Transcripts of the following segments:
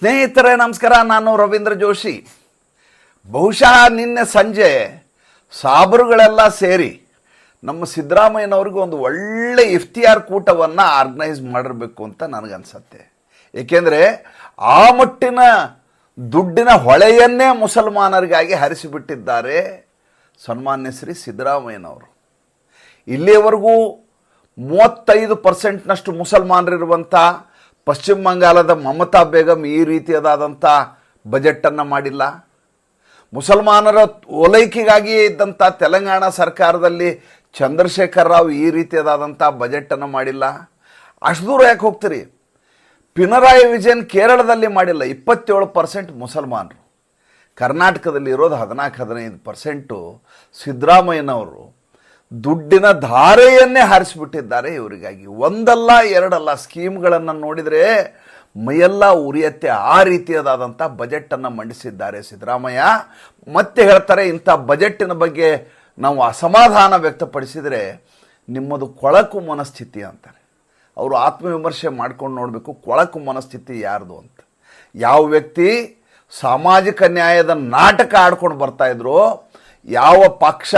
ಸ್ನೇಹಿತರೆ, ನಮಸ್ಕಾರ. ನಾನು ರವೀಂದ್ರ ಜೋಶಿ. ಬಹುಶಃ ನಿನ್ನೆ ಸಂಜೆ ಸಾಬರುಗಳೆಲ್ಲ ಸೇರಿ ನಮ್ಮ ಸಿದ್ದರಾಮಯ್ಯನವ್ರಿಗೆ ಒಂದು ಒಳ್ಳೆ ಇಫ್ತಿಯಾರ್ ಕೂಟವನ್ನು ಆರ್ಗನೈಸ್ ಮಾಡಿರಬೇಕು ಅಂತ ನನಗನ್ಸತ್ತೆ. ಏಕೆಂದರೆ ಆ ಮಟ್ಟಿನ ದುಡ್ಡಿನ ಹೊಳೆಯನ್ನೇ ಮುಸಲ್ಮಾನರಿಗಾಗಿ ಹರಿಸಿಬಿಟ್ಟಿದ್ದಾರೆ ಸನ್ಮಾನ್ಯ ಶ್ರೀ ಸಿದ್ದರಾಮಯ್ಯನವರು. ಇಲ್ಲಿಯವರೆಗೂ ಮೂವತ್ತೈದು ಪರ್ಸೆಂಟ್ನಷ್ಟು ಮುಸಲ್ಮಾನರಿರುವಂಥ ಪಶ್ಚಿಮ ಬಂಗಾಲದ ಮಮತಾ ಬೇಗಂ ಈ ರೀತಿಯದಾದಂಥ ಬಜೆಟನ್ನು ಮಾಡಿಲ್ಲ. ಮುಸಲ್ಮಾನರ ಓಲೈಕೆಗಾಗಿಯೇ ಇದ್ದಂಥ ತೆಲಂಗಾಣ ಸರ್ಕಾರದಲ್ಲಿ ಚಂದ್ರಶೇಖರ್ ರಾವ್ ಈ ರೀತಿಯದಾದಂಥ ಬಜೆಟನ್ನು ಮಾಡಿಲ್ಲ. ಅಷ್ಟು ದೂರ ಯಾಕೆ ಹೋಗ್ತೀರಿ? ಪಿನರಾಯಿ ವಿಜಯನ್ ಕೇರಳದಲ್ಲಿ ಮಾಡಿಲ್ಲ, ಇಪ್ಪತ್ತೇಳು ಪರ್ಸೆಂಟ್ ಮುಸಲ್ಮಾನರು. ಕರ್ನಾಟಕದಲ್ಲಿ ಇರೋದು ಹದಿನಾಲ್ಕು, ಹದಿನೈದು ಪರ್ಸೆಂಟು ಸಿದ್ದರಾಮಯ್ಯನವರು. ದುಡ್ಡಿನ ಧಾರೆಯನ್ನೇ ಹಾರಿಸಿಬಿಟ್ಟಿದ್ದಾರೆ ಇವರಿಗಾಗಿ. ಒಂದಲ್ಲ, ಎರಡಲ್ಲ ಸ್ಕೀಮ್ಗಳನ್ನು ನೋಡಿದರೆ ಮೈಯೆಲ್ಲ ಉರಿಯತ್ತೆ. ಆ ರೀತಿಯದಾದಂಥ ಬಜೆಟನ್ನು ಮಂಡಿಸಿದ್ದಾರೆ ಸಿದ್ದರಾಮಯ್ಯ. ಮತ್ತೆ ಹೇಳ್ತಾರೆ, ಇಂಥ ಬಜೆಟ್ಟಿನ ಬಗ್ಗೆ ನಾವು ಅಸಮಾಧಾನ ವ್ಯಕ್ತಪಡಿಸಿದರೆ ನಿಮ್ಮದು ಕೊಳಕು ಮನಸ್ಥಿತಿ ಅಂತಾರೆ. ಅವರು ಆತ್ಮವಿಮರ್ಶೆ ಮಾಡ್ಕೊಂಡು ನೋಡಬೇಕು, ಕೊಳಕು ಮನಸ್ಥಿತಿ ಯಾರ್ದು ಅಂತ. ಯಾವ ವ್ಯಕ್ತಿ ಸಾಮಾಜಿಕ ನ್ಯಾಯದ ನಾಟಕ ಆಡ್ಕೊಂಡು ಬರ್ತಾ ಇದ್ರು, ಯಾವ ಪಕ್ಷ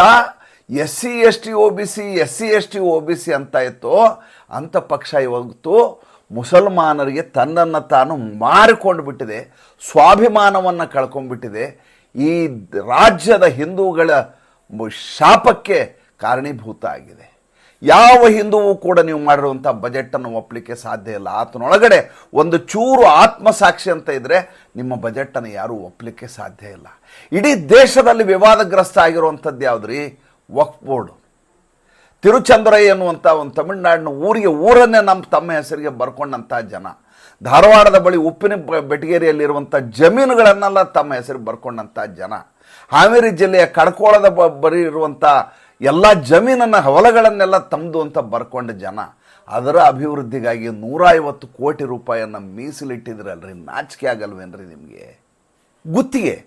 S C S T O B C S C S T O B C ಅಂತ ಇತ್ತು. ಅಂಥ ಪಕ್ಷ ಇವತ್ತು ಮುಸಲ್ಮಾನರಿಗೆ ತನ್ನನ್ನು ತಾನು ಮಾರಿಕೊಂಡು ಬಿಟ್ಟಿದೆ, ಸ್ವಾಭಿಮಾನವನ್ನು ಕಳ್ಕೊಂಡ್ಬಿಟ್ಟಿದೆ. ಈ ರಾಜ್ಯದ ಹಿಂದೂಗಳ ಶಾಪಕ್ಕೆ ಕಾರಣೀಭೂತ ಆಗಿದೆ. ಯಾವ ಹಿಂದುವು ಕೂಡ ನೀವು ಮಾಡಿರುವಂಥ ಬಜೆಟನ್ನು ಒಪ್ಪಲಿಕ್ಕೆ ಸಾಧ್ಯ ಇಲ್ಲ. ಆತನೊಳಗಡೆ ಒಂದು ಚೂರು ಆತ್ಮಸಾಕ್ಷಿ ಅಂತ ಇದ್ದರೆ ನಿಮ್ಮ ಬಜೆಟನ್ನು ಯಾರೂ ಒಪ್ಪಲಿಕ್ಕೆ ಸಾಧ್ಯ ಇಲ್ಲ. ಇಡೀ ದೇಶದಲ್ಲಿ ವಿವಾದಗ್ರಸ್ತ ಆಗಿರುವಂಥದ್ದು ಯಾವುದ್ರಿ? ವಕ್ಫ್ ಬೋರ್ಡ್ ತಿರುಚಂದ್ರೈ ಎನ್ನುವಂಥ ಒಂದು ತಮಿಳುನಾಡಿನ ಊರಿಗೆ ಊರನ್ನೇ ನಮ್ಮ ತಮ್ಮ ಹೆಸರಿಗೆ ಬರ್ಕೊಂಡಂಥ ಜನ. ಧಾರವಾಡದ ಬಳಿ ಉಪ್ಪಿನ ಬೆಟಗೇರಿಯಲ್ಲಿರುವಂಥ ಜಮೀನುಗಳನ್ನೆಲ್ಲ ತಮ್ಮ ಹೆಸರಿಗೆ ಬರ್ಕೊಂಡಂಥ ಜನ. ಹಾವೇರಿ ಜಿಲ್ಲೆಯ ಕಡ್ಕೋಳದ ಬ- ಬರೀ ಇರುವಂಥ ಎಲ್ಲ ಜಮೀನನ್ನು ಹೊಲಗಳನ್ನೆಲ್ಲ ತಮ್ಮದು ಅಂತ ಬರ್ಕೊಂಡ ಜನ. ಅದರ ಅಭಿವೃದ್ಧಿಗಾಗಿ ನೂರ ಐವತ್ತು ಕೋಟಿ ರೂಪಾಯಿಯನ್ನು ಮೀಸಲಿಟ್ಟಿದ್ರಲ್ರಿ. ನಾಚಿಕೆ ಆಗಲ್ವೇನ್ರಿ ನಿಮಗೆ? ಗುತ್ತಿಗೆ.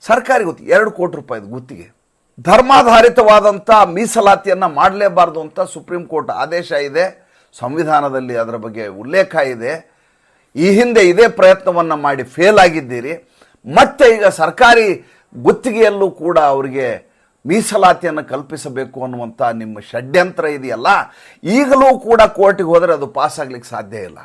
ಸರ್ಕಾರಿ ಗುತ್ತಿಗೆ ಎರಡು ಕೋಟಿ ರೂಪಾಯಿದು ಗುತ್ತಿಗೆ. ಧರ್ಮಾಧಾರಿತವಾದಂಥ ಮೀಸಲಾತಿಯನ್ನು ಮಾಡಲೇಬಾರ್ದು ಅಂತ ಸುಪ್ರೀಂ ಕೋರ್ಟ್ ಆದೇಶ ಇದೆ. ಸಂವಿಧಾನದಲ್ಲಿ ಅದರ ಬಗ್ಗೆ ಉಲ್ಲೇಖ ಇದೆ. ಈ ಹಿಂದೆ ಇದೇ ಪ್ರಯತ್ನವನ್ನು ಮಾಡಿ ಫೇಲ್ ಆಗಿದ್ದೀರಿ. ಮತ್ತೆ ಈಗ ಸರ್ಕಾರಿ ಗುತ್ತಿಗೆಯಲ್ಲೂ ಕೂಡ ಅವರಿಗೆ ಮೀಸಲಾತಿಯನ್ನು ಕಲ್ಪಿಸಬೇಕು ಅನ್ನುವಂಥ ನಿಮ್ಮ ಷಡ್ಯಂತ್ರ ಇದೆಯಲ್ಲ? ಈಗಲೂ ಕೂಡ ಕೋರ್ಟಿಗೆ ಹೋದರೆ ಅದು ಪಾಸ್ ಆಗ್ಲಿಕ್ಕೆ ಸಾಧ್ಯ ಇಲ್ಲ.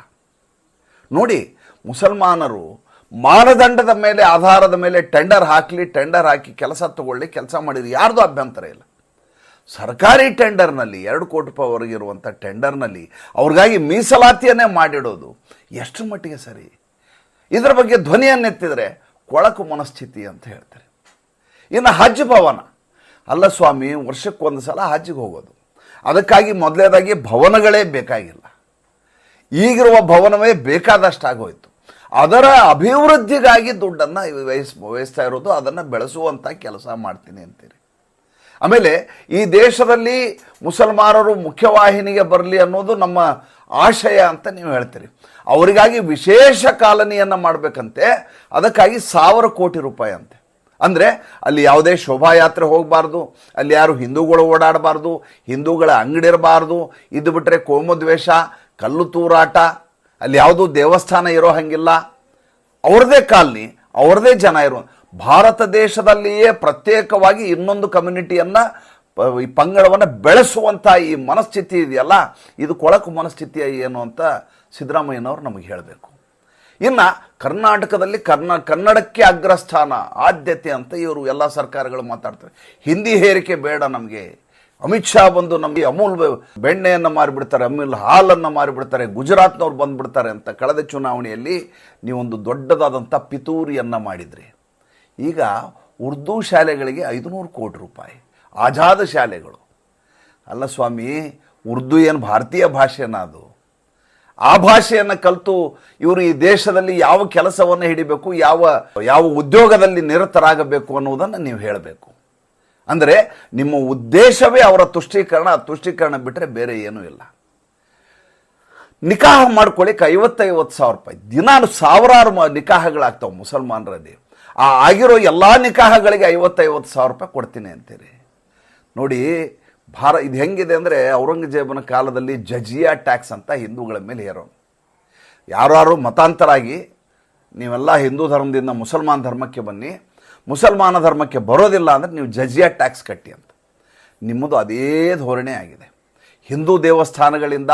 ನೋಡಿ, ಮುಸಲ್ಮಾನರು ಮಾನದಂಡದ ಮೇಲೆ, ಆಧಾರದ ಮೇಲೆ ಟೆಂಡರ್ ಹಾಕಲಿ ಟೆಂಡರ್ ಹಾಕಿ ಕೆಲಸ ತಗೊಳ್ಳಿ, ಕೆಲಸ ಮಾಡಿದ್ರು ಯಾರ್ದು ಅಭ್ಯಂತರ ಇಲ್ಲ. ಸರ್ಕಾರಿ ಟೆಂಡರ್ನಲ್ಲಿ ಎರಡು ಕೋಟಿ ರೂಪಾಯಿವರೆಗೆ ಇರುವಂಥ ಟೆಂಡರ್ನಲ್ಲಿ ಅವ್ರಿಗಾಗಿ ಮೀಸಲಾತಿಯನ್ನೇ ಮಾಡಿಡೋದು ಎಷ್ಟು ಮಟ್ಟಿಗೆ ಸರಿ? ಇದರ ಬಗ್ಗೆ ಧ್ವನಿಯನ್ನೆತ್ತಿದರೆ ಕೊಳಕು ಮನಸ್ಥಿತಿ ಅಂತ ಹೇಳ್ತಾರೆ. ಇನ್ನು ಹಜ್ ಭವನ. ಅಲ್ಲ ಸ್ವಾಮಿ ವರ್ಷಕ್ಕೊಂದು ಸಲ ಹಜ್ಜಿಗೆ ಹೋಗೋದು. ಅದಕ್ಕಾಗಿ ಮೊದಲೇದಾಗಿ ಭವನಗಳೇ ಬೇಕಾಗಿಲ್ಲ. ಈಗಿರುವ ಭವನವೇ ಬೇಕಾದಷ್ಟಾಗೋಯ್ತು. ಅದರ ಅಭಿವೃದ್ಧಿಗಾಗಿ ದುಡ್ಡನ್ನು ವಹಿಸ್ ವಹಿಸ್ತಾ ಇರೋದು, ಅದನ್ನು ಬೆಳೆಸುವಂಥ ಕೆಲಸ ಮಾಡ್ತೀನಿ ಅಂತೀರಿ. ಆಮೇಲೆ ಈ ದೇಶದಲ್ಲಿ ಮುಸಲ್ಮಾನರು ಮುಖ್ಯವಾಹಿನಿಗೆ ಬರಲಿ ಅನ್ನೋದು ನಮ್ಮ ಆಶಯ ಅಂತ ನೀವು ಹೇಳ್ತೀರಿ. ಅವರಿಗಾಗಿ ವಿಶೇಷ ಕಾಲನಿಯನ್ನು ಮಾಡಬೇಕಂತೆ, ಅದಕ್ಕಾಗಿ ಸಾವಿರ ಕೋಟಿ ರೂಪಾಯಿ ಅಂತೆ. ಅಂದರೆ ಅಲ್ಲಿ ಯಾವುದೇ ಶೋಭಾಯಾತ್ರೆ ಹೋಗಬಾರ್ದು, ಅಲ್ಲಿ ಯಾರು ಹಿಂದೂಗಳು ಓಡಾಡಬಾರ್ದು, ಹಿಂದೂಗಳ ಅಂಗಡಿ ಇರಬಾರ್ದು, ಇದು ಬಿಟ್ಟರೆ ಕೋಮದ್ವೇಷ ಕಲ್ಲು ತೂರಾಟ ಅಲ್ಲಿ ಯಾವುದೂ ದೇವಸ್ಥಾನ ಇರೋ ಹಂಗಿಲ್ಲ. ಅವ್ರದೇ ಕಾಲನಿ, ಅವ್ರದೇ ಜನ ಇರೋ ಭಾರತ ದೇಶದಲ್ಲಿಯೇ ಪ್ರತ್ಯೇಕವಾಗಿ ಇನ್ನೊಂದು ಕಮ್ಯುನಿಟಿಯನ್ನು ಈ ಪಂಗಡವನ್ನು ಬೆಳೆಸುವಂಥ ಈ ಮನಸ್ಥಿತಿ ಇದೆಯಲ್ಲ, ಇದು ಕೊಳಕು ಮನಸ್ಥಿತಿ ಏನು ಅಂತ ಸಿದ್ದರಾಮಯ್ಯನವರು ನಮಗೆ ಹೇಳಬೇಕು. ಇನ್ನು ಕರ್ನಾಟಕದಲ್ಲಿ ಕರ್ನಾ ಕನ್ನಡಕ್ಕೆ ಅಗ್ರಸ್ಥಾನ, ಆದ್ಯತೆ ಅಂತ ಇವರು ಎಲ್ಲ ಸರ್ಕಾರಗಳು ಮಾತಾಡ್ತಾರೆ. ಹಿಂದಿ ಹೇರಿಕೆ ಬೇಡ ನಮಗೆ. ಅಮಿತ್ ಶಾ ಬಂದು ನಮಗೆ ಅಮೂಲ್ ಬೆಣ್ಣೆಯನ್ನು ಮಾರಿಬಿಡ್ತಾರೆ, ಅಮೂಲ್ ಹಾಲನ್ನು ಮಾರಿಬಿಡ್ತಾರೆ, ಗುಜರಾತ್ನವ್ರು ಬಂದುಬಿಡ್ತಾರೆ ಅಂತ ಕಳೆದ ಚುನಾವಣೆಯಲ್ಲಿ ನೀವೊಂದು ದೊಡ್ಡದಾದಂಥ ಪಿತೂರಿಯನ್ನು ಮಾಡಿದ್ರಿ. ಈಗ ಉರ್ದು ಶಾಲೆಗಳಿಗೆ ಐದುನೂರು ಕೋಟಿ ರೂಪಾಯಿ, ಆಜಾದ ಶಾಲೆಗಳು. ಅಲ್ಲ ಸ್ವಾಮಿ, ಉರ್ದು ಏನು ಭಾರತೀಯ ಭಾಷೆನ ಅದು? ಆ ಭಾಷೆಯನ್ನು ಕಲಿತು ಇವರು ಈ ದೇಶದಲ್ಲಿ ಯಾವ ಕೆಲಸವನ್ನು ಹಿಡಿಬೇಕು, ಯಾವ ಯಾವ ಉದ್ಯೋಗದಲ್ಲಿ ನಿರತರಾಗಬೇಕು ಅನ್ನುವುದನ್ನು ನೀವು ಹೇಳಬೇಕು. ಅಂದರೆ ನಿಮ್ಮ ಉದ್ದೇಶವೇ ಅವರ ತುಷ್ಟೀಕರಣ ತುಷ್ಟೀಕರಣ ಬಿಟ್ಟರೆ ಬೇರೆ ಏನೂ ಇಲ್ಲ. ನಿಕಾಹ ಮಾಡ್ಕೊಳ್ಳಿಕ್ಕೆ ಐವತ್ತೈವತ್ತು ಸಾವಿರ ರೂಪಾಯಿ. ದಿನಾನು ಸಾವಿರಾರು ನಿಕಾಹಗಳಾಗ್ತಾವೆ ಮುಸಲ್ಮಾನರಲ್ಲಿ. ಆ ಆಗಿರೋ ಎಲ್ಲ ನಿಕಾಹಗಳಿಗೆ ಐವತ್ತೈವತ್ತು ಸಾವಿರ ರೂಪಾಯಿ ಕೊಡ್ತೀನಿ ಅಂತೀರಿ. ನೋಡಿ, ಭಾರ, ಇದು ಹೆಂಗಿದೆ ಅಂದರೆ ಔರಂಗಜೇಬನ ಕಾಲದಲ್ಲಿ ಜಜಿಯಾ ಟ್ಯಾಕ್ಸ್ ಅಂತ ಹಿಂದೂಗಳ ಮೇಲೆ ಹೇರೋ ಯಾರು ಮತಾಂತರಾಗಿ, ನೀವೆಲ್ಲ ಹಿಂದೂ ಧರ್ಮದಿಂದ ಮುಸಲ್ಮಾನ್ ಧರ್ಮಕ್ಕೆ ಬನ್ನಿ ಮುಸಲ್ಮಾನ ಧರ್ಮಕ್ಕೆ ಬರೋದಿಲ್ಲ ಅಂದರೆ ನೀವು ಜಜಿಯ ಟ್ಯಾಕ್ಸ್ ಕಟ್ಟಿ ಅಂತ. ನಿಮ್ಮದು ಅದೇ ಧೋರಣೆ ಆಗಿದೆ. ಹಿಂದೂ ದೇವಸ್ಥಾನಗಳಿಂದ,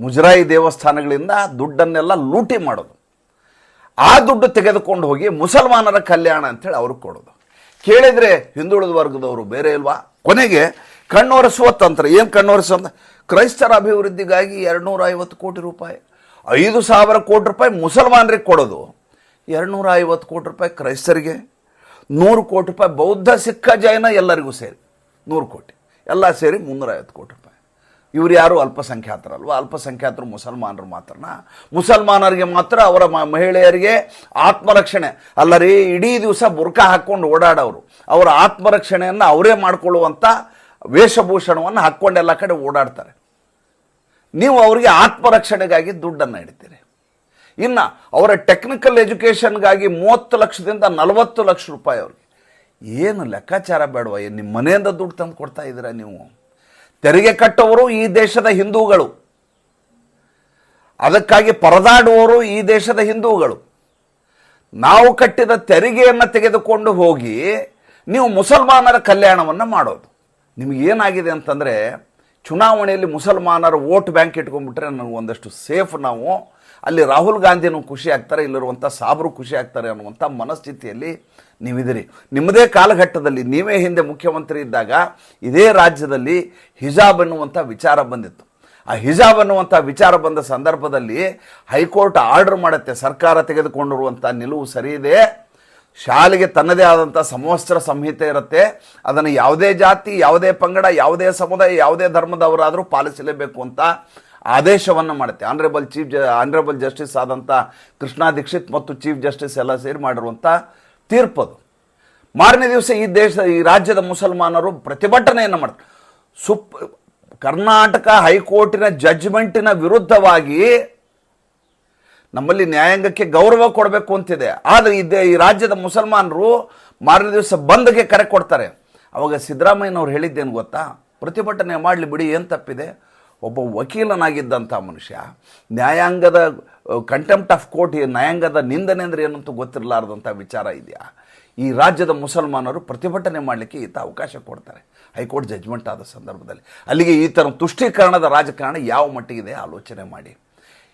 ಮುಜರಾಯಿ ದೇವಸ್ಥಾನಗಳಿಂದ ದುಡ್ಡನ್ನೆಲ್ಲ ಲೂಟಿ ಮಾಡೋದು. ಆ ದುಡ್ಡು ತೆಗೆದುಕೊಂಡು ಹೋಗಿ ಮುಸಲ್ಮಾನರ ಕಲ್ಯಾಣ ಅಂತೇಳಿ ಅವ್ರಿಗೆ ಕೊಡೋದು. ಕೇಳಿದರೆ ಹಿಂದುಳಿದ ವರ್ಗದವರು ಬೇರೆ ಇಲ್ವಾ? ಕೊನೆಗೆ ಕಣ್ಣೊರೆಸುವ ತಂತ್ರ. ಏನು ಕಣ್ಣೊರೆಸುವ ಅಂತ? ಕ್ರೈಸ್ತರ ಅಭಿವೃದ್ಧಿಗಾಗಿ ಎರಡುನೂರ ಐವತ್ತು ಕೋಟಿ ರೂಪಾಯಿ. ಐದು ಸಾವಿರ ಕೋಟಿ ರೂಪಾಯಿ ಮುಸಲ್ಮಾನರಿಗೆ ಕೊಡೋದು. ಎರಡುನೂರ ಐವತ್ತು ಕೋಟಿ ರೂಪಾಯಿ ಕ್ರೈಸ್ತರಿಗೆ. ನೂರು ಕೋಟಿ ರೂಪಾಯಿ ಬೌದ್ಧ ಸಿಕ್ಕ ಜೈನ ಎಲ್ಲರಿಗೂ ಸೇರಿ. ನೂರು ಕೋಟಿ. ಎಲ್ಲ ಸೇರಿ ಮುನ್ನೂರ ಐವತ್ತು ಕೋಟಿ ರೂಪಾಯಿ. ಇವ್ರು ಯಾರು ಅಲ್ಪಸಂಖ್ಯಾತರಲ್ವ? ಅಲ್ಪಸಂಖ್ಯಾತರು ಮುಸಲ್ಮಾನರು ಮಾತ್ರನ? ಮುಸಲ್ಮಾನರಿಗೆ ಮಾತ್ರ ಅವರ ಮಹಿಳೆಯರಿಗೆ ಆತ್ಮರಕ್ಷಣೆ. ಅಲ್ಲರಿ, ಇಡೀ ದಿವಸ ಬುರ್ಕ ಹಾಕ್ಕೊಂಡು ಓಡಾಡೋರು ಅವರ ಆತ್ಮರಕ್ಷಣೆಯನ್ನು ಅವರೇ ಮಾಡಿಕೊಳ್ಳುವಂಥ ವೇಷಭೂಷಣವನ್ನು ಹಾಕ್ಕೊಂಡು ಎಲ್ಲ ಕಡೆ ಓಡಾಡ್ತಾರೆ. ನೀವು ಅವರಿಗೆ ಆತ್ಮರಕ್ಷಣೆಗಾಗಿ ದುಡ್ಡನ್ನು ಇಡ್ತೀರಿ ಇನ್ನು ಅವರ ಟೆಕ್ನಿಕಲ್ ಎಜುಕೇಷನ್ಗಾಗಿ ಮೂವತ್ತು ಲಕ್ಷದಿಂದ ನಲವತ್ತು ಲಕ್ಷ ರೂಪಾಯಿ ಅವ್ರಿಗೆ. ಏನು ಲೆಕ್ಕಾಚಾರ ಬೇಡವ? ಏನು ನಿಮ್ಮ ಮನೆಯಿಂದ ದುಡ್ಡು ತಂದು ಕೊಡ್ತಾ ಇದ್ದೀರಾ ನೀವು? ತೆರಿಗೆ ಕಟ್ಟವರು ಈ ದೇಶದ ಹಿಂದೂಗಳು. ಅದಕ್ಕಾಗಿ ಪರದಾಡುವವರು ಈ ದೇಶದ ಹಿಂದೂಗಳು. ನಾವು ಕಟ್ಟಿದ ತೆರಿಗೆಯನ್ನು ತೆಗೆದುಕೊಂಡು ಹೋಗಿ ನೀವು ಮುಸಲ್ಮಾನರ ಕಲ್ಯಾಣವನ್ನು ಮಾಡೋದು. ನಿಮಗೇನಾಗಿದೆ ಅಂತಂದರೆ ಚುನಾವಣೆಯಲ್ಲಿ ಮುಸಲ್ಮಾನರ ವೋಟ್ ಬ್ಯಾಂಕ್ ಇಟ್ಕೊಂಡ್ಬಿಟ್ರೆ ನನಗೆ ಒಂದಷ್ಟು ಸೇಫ್ ನಾವು. ಅಲ್ಲಿ ರಾಹುಲ್ ಗಾಂಧಿನೂ ಖುಷಿ ಆಗ್ತಾರೆ, ಇಲ್ಲಿರುವಂಥ ಸಾಬ್ರು ಖುಷಿ ಆಗ್ತಾರೆ ಅನ್ನುವಂಥ ಮನಸ್ಥಿತಿಯಲ್ಲಿ ನೀವಿದಿರಿ ನಿಮ್ಮದೇ ಕಾಲಘಟ್ಟದಲ್ಲಿ, ನೀವೇ ಹಿಂದೆ ಮುಖ್ಯಮಂತ್ರಿ ಇದ್ದಾಗ ಇದೇ ರಾಜ್ಯದಲ್ಲಿ ಹಿಜಾಬ್ ಎನ್ನುವಂಥ ವಿಚಾರ ಬಂದಿತ್ತು. ಆ ಹಿಜಾಬ್ ಅನ್ನುವಂಥ ವಿಚಾರ ಬಂದ ಸಂದರ್ಭದಲ್ಲಿ ಹೈಕೋರ್ಟ್ ಆರ್ಡರ್ ಮಾಡುತ್ತೆ, ಸರ್ಕಾರ ತೆಗೆದುಕೊಂಡಿರುವಂಥ ನಿಲುವು ಸರಿ ಇದೆ. ಶಾಲೆಗೆ ತನ್ನದೇ ಆದಂಥ ಸಮವಸ್ತ್ರ ಸಂಹಿತೆ ಇರುತ್ತೆ. ಅದನ್ನು ಯಾವುದೇ ಜಾತಿ, ಯಾವುದೇ ಪಂಗಡ, ಯಾವುದೇ ಸಮುದಾಯ, ಯಾವುದೇ ಧರ್ಮದವರಾದರೂ ಪಾಲಿಸಲೇಬೇಕು ಅಂತ ಆದೇಶವನ್ನು ಮಾಡುತ್ತೆ. ಆನರೇಬಲ್ ಚೀಫ್ ಜ ಆನರೇಬಲ್ ಜಸ್ಟಿಸ್ ಆದಂಥ ಕೃಷ್ಣಾ ದೀಕ್ಷಿತ್ ಮತ್ತು ಚೀಫ್ ಜಸ್ಟಿಸ್ ಎಲ್ಲ ಸೇರಿ ಮಾಡಿರುವಂಥ ತೀರ್ಪದು ಮಾರನೇ ದಿವಸ ಈ ದೇಶ, ಈ ರಾಜ್ಯದ ಮುಸಲ್ಮಾನರು ಪ್ರತಿಭಟನೆಯನ್ನು ಮಾಡ್ತಾರೆ. ಸುಪ್, ಕರ್ನಾಟಕ ಹೈಕೋರ್ಟಿನ ಜಡ್ಜ್ಮೆಂಟಿನ ವಿರುದ್ಧವಾಗಿ ನಮ್ಮಲ್ಲಿ ನ್ಯಾಯಾಂಗಕ್ಕೆ ಗೌರವ ಕೊಡಬೇಕು ಅಂತಿದೆ. ಆದರೆ ಇದೇ ಈ ರಾಜ್ಯದ ಮುಸಲ್ಮಾನರು ಮಾರನೇ ದಿವಸ ಬಂದ್ಗೆ ಕರೆ ಕೊಡ್ತಾರೆ. ಅವಾಗ ಸಿದ್ದರಾಮಯ್ಯನವ್ರು ಹೇಳಿದ್ದೇನು ಗೊತ್ತಾ? ಪ್ರತಿಭಟನೆ ಮಾಡಲಿ ಬಿಡಿ, ಏನು ತಪ್ಪಿದೆ? ಒಬ್ಬ ವಕೀಲನಾಗಿದ್ದಂಥ ಮನುಷ್ಯ, ನ್ಯಾಯಾಂಗದ ಕಂಟೆಂಪ್ಟ್ ಆಫ್ ಕೋರ್ಟ್ ನ್ಯಾಯಾಂಗದ ನಿಂದನೆ ಅಂದರೆ ಏನಂತೂ ಗೊತ್ತಿರಲಾರ್ದಂಥ ವಿಚಾರ ಇದೆಯಾ? ಈ ರಾಜ್ಯದ ಮುಸಲ್ಮಾನರು ಪ್ರತಿಭಟನೆ ಮಾಡಲಿಕ್ಕೆ ಈತ ಅವಕಾಶ ಕೊಡ್ತಾರೆ. ಹೈಕೋರ್ಟ್ ಜಜ್ಮೆಂಟ್ ಆದ ಸಂದರ್ಭದಲ್ಲಿ. ಅಲ್ಲಿಗೆ ಈ ಥರ ತುಷ್ಟೀಕರಣದ ರಾಜಕಾರಣ ಯಾವ ಮಟ್ಟಿಗಿದೆ? ಆಲೋಚನೆ ಮಾಡಿ.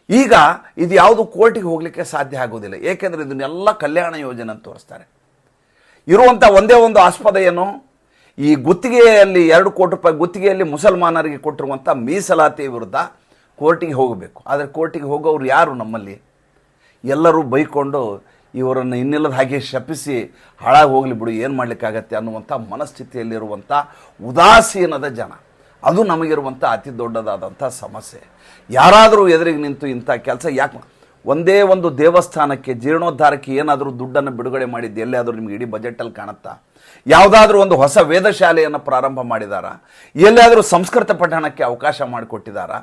ಈಗ ಇದು ಯಾವುದು ಕೋರ್ಟಿಗೆ ಹೋಗಲಿಕ್ಕೆ ಸಾಧ್ಯ ಆಗೋದಿಲ್ಲ ಏಕೆಂದರೆ ಇದನ್ನೆಲ್ಲ ಕಲ್ಯಾಣ ಯೋಜನೆ ಅಂತ ತೋರಿಸ್ತಾರೆ. ಇರುವಂಥ ಒಂದೇ ಒಂದು ಆಸ್ಪದ ಏನು? ಈ ಗುತ್ತಿಗೆಯಲ್ಲಿ ಎರಡು ಕೋಟಿ ರೂಪಾಯಿ ಗುತ್ತಿಗೆಯಲ್ಲಿ ಮುಸಲ್ಮಾನರಿಗೆ ಕೊಟ್ಟಿರುವಂಥ ಮೀಸಲಾತಿ ವಿರುದ್ಧ ಕೋರ್ಟಿಗೆ ಹೋಗಬೇಕು. ಆದರೆ ಕೋರ್ಟಿಗೆ ಹೋಗೋರು ಯಾರು ನಮ್ಮಲ್ಲಿ? ಎಲ್ಲರೂ ಬೈಕೊಂಡು ಇವರನ್ನು ಇನ್ನಿಲ್ಲದ ಹಾಗೆ ಶಪಿಸಿ ಹಾಳಾಗಿ ಹೋಗಲಿ ಬಿಡು, ಏನು ಮಾಡಲಿಕ್ಕಾಗತ್ತೆ ಅನ್ನುವಂಥ ಮನಸ್ಥಿತಿಯಲ್ಲಿರುವಂಥ ಉದಾಸೀನದ ಜನ. ಅದು ನಮಗಿರುವಂಥ ಅತಿ ದೊಡ್ಡದಾದಂಥ ಸಮಸ್ಯೆ. ಯಾರಾದರೂ ಎದುರಿಗೆ ನಿಂತು ಇಂಥ ಕೆಲಸ, ಯಾಕೆ ಒಂದೇ ಒಂದು ದೇವಸ್ಥಾನಕ್ಕೆ ಜೀರ್ಣೋದ್ಧಾರಕ್ಕೆ ಏನಾದರೂ ದುಡ್ಡನ್ನು ಬಿಡುಗಡೆ ಮಾಡಿದ್ದು ಎಲ್ಲಿಯಾದರೂ ನಿಮ್ಗೆ ಇಡೀ ಬಜೆಟಲ್ಲಿ ಕಾಣುತ್ತಾ? ಯಾವುದಾದ್ರೂ ಒಂದು ಹೊಸ ವೇದಶಾಲೆಯನ್ನು ಪ್ರಾರಂಭ ಮಾಡಿದಾರ? ಎಲ್ಲಿಯಾದರೂ ಸಂಸ್ಕೃತ ಪಠಣಕ್ಕೆ ಅವಕಾಶ ಮಾಡಿಕೊಟ್ಟಿದ್ದಾರಾ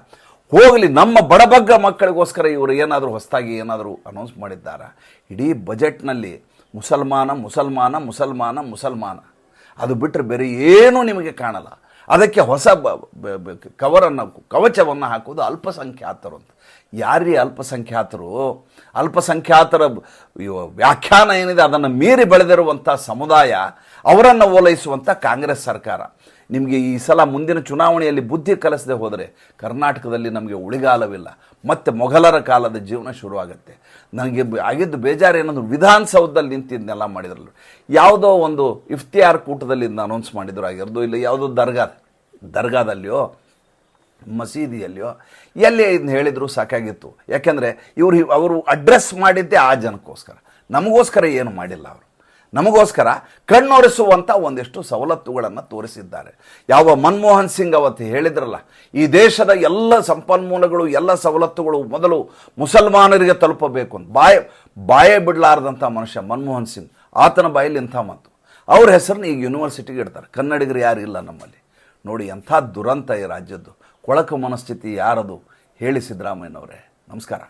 ಹೋಗಲಿ, ನಮ್ಮ ಬಡಬಗ್ಗ ಮಕ್ಕಳಿಗೋಸ್ಕರ ಇವರು ಏನಾದರೂ ಹೊಸದಾಗಿ ಏನಾದರೂ ಅನೌನ್ಸ್ ಮಾಡಿದ್ದಾರಾ? ಇಡೀ ಬಜೆಟ್ನಲ್ಲಿ ಮುಸಲ್ಮಾನ ಮುಸಲ್ಮಾನ ಮುಸಲ್ಮಾನ ಮುಸಲ್ಮಾನ. ಅದು ಬಿಟ್ಟರೆ ಬೇರೆ ಏನೂ ನಿಮಗೆ ಕಾಣಲ್ಲ. ಅದಕ್ಕೆ ಹೊಸ ಕವರನ್ನು, ಕವಚವನ್ನು ಹಾಕೋದು ಅಲ್ಪಸಂಖ್ಯಾತರು ಅಂತ. ಯಾರೀ ಅಲ್ಪಸಂಖ್ಯಾತರು? ಅಲ್ಪಸಂಖ್ಯಾತರ ವ್ಯಾಖ್ಯಾನ ಏನಿದೆ, ಅದನ್ನು ಮೀರಿ ಬೆಳೆದಿರುವಂಥ ಸಮುದಾಯ, ಅವರನ್ನು ಓಲೈಸುವಂಥ ಕಾಂಗ್ರೆಸ್ ಸರ್ಕಾರ. ನಿಮಗೆ ಈ ಸಲ ಮುಂದಿನ ಚುನಾವಣೆಯಲ್ಲಿ ಬುದ್ಧಿ ಕಲಿಸದೆ ಹೋದರೆ ಕರ್ನಾಟಕದಲ್ಲಿ ನಮಗೆ ಉಳಿಗಾಲವಿಲ್ಲ. ಮತ್ತೆ ಮೊಘಲರ ಕಾಲದ ಜೀವನ ಶುರುವಾಗುತ್ತೆ. ನನಗೆ ಆಗಿದ್ದು ಬೇಜಾರು ಏನಂದ್ರೆ ವಿಧಾನಸೌಧದಲ್ಲಿ ನಿಂತಿದ್ದನ್ನೆಲ್ಲ ಮಾಡಿದ್ರಲ್ಲ. ಯಾವುದೋ ಒಂದು ಇಫ್ತಿಯಾರ್ ಕೂಟದಲ್ಲಿ ಅನೌನ್ಸ್ ಮಾಡಿದ್ರು ಆಗಿರೋದು, ಇಲ್ಲ ಯಾವುದೋ ದರ್ಗಾ ದರ್ಗಾದಲ್ಲಿಯೋ, ಮಸೀದಿಯಲ್ಲಿಯೋ, ಎಲ್ಲಿ ಇದನ್ನ ಹೇಳಿದ್ರು ಸಾಕಾಗಿತ್ತು. ಯಾಕೆಂದರೆ ಇವರು ಅವರು ಅಡ್ರೆಸ್ ಮಾಡಿದ್ದೆ ಆ ಜನಕ್ಕೋಸ್ಕರ. ನಮಗೋಸ್ಕರ ಏನು ಮಾಡಿಲ್ಲ ಅವರು. ನಮಗೋಸ್ಕರ ಕಣ್ಣೊರೆಸುವಂಥ ಒಂದಿಷ್ಟು ಸವಲತ್ತುಗಳನ್ನು ತೋರಿಸಿದ್ದಾರೆ. ಯಾವ ಮನಮೋಹನ್ ಸಿಂಗ್ ಅವತ್ತು ಹೇಳಿದ್ರಲ್ಲ, ಈ ದೇಶದ ಎಲ್ಲ ಸಂಪನ್ಮೂಲಗಳು, ಎಲ್ಲ ಸವಲತ್ತುಗಳು ಮೊದಲು ಮುಸಲ್ಮಾನರಿಗೆ ತಲುಪಬೇಕು ಅಂತ. ಬಾಯ, ಬಾಯೇ ಬಿಡಲಾರ್ದಂಥ ಮನುಷ್ಯ ಮನಮೋಹನ್ ಸಿಂಗ್, ಆತನ ಬಾಯಲ್ಲಿ ಇಂಥ ಮಾತು. ಅವ್ರ ಹೆಸರನ್ನ ಈಗ ಯೂನಿವರ್ಸಿಟಿಗೆ ಇಡ್ತಾರೆ. ಕನ್ನಡಿಗರು ಯಾರು ಇಲ್ಲ ನಮ್ಮಲ್ಲಿ. ನೋಡಿ, ಎಂಥ ದುರಂತ ಈ ರಾಜ್ಯದ್ದು. ಕೊಳಕು ಮನಸ್ಥಿತಿ ಯಾರದು? ಹೇಳಿ ಸಿದ್ದರಾಮಯ್ಯನವರೇ. ನಮಸ್ಕಾರ.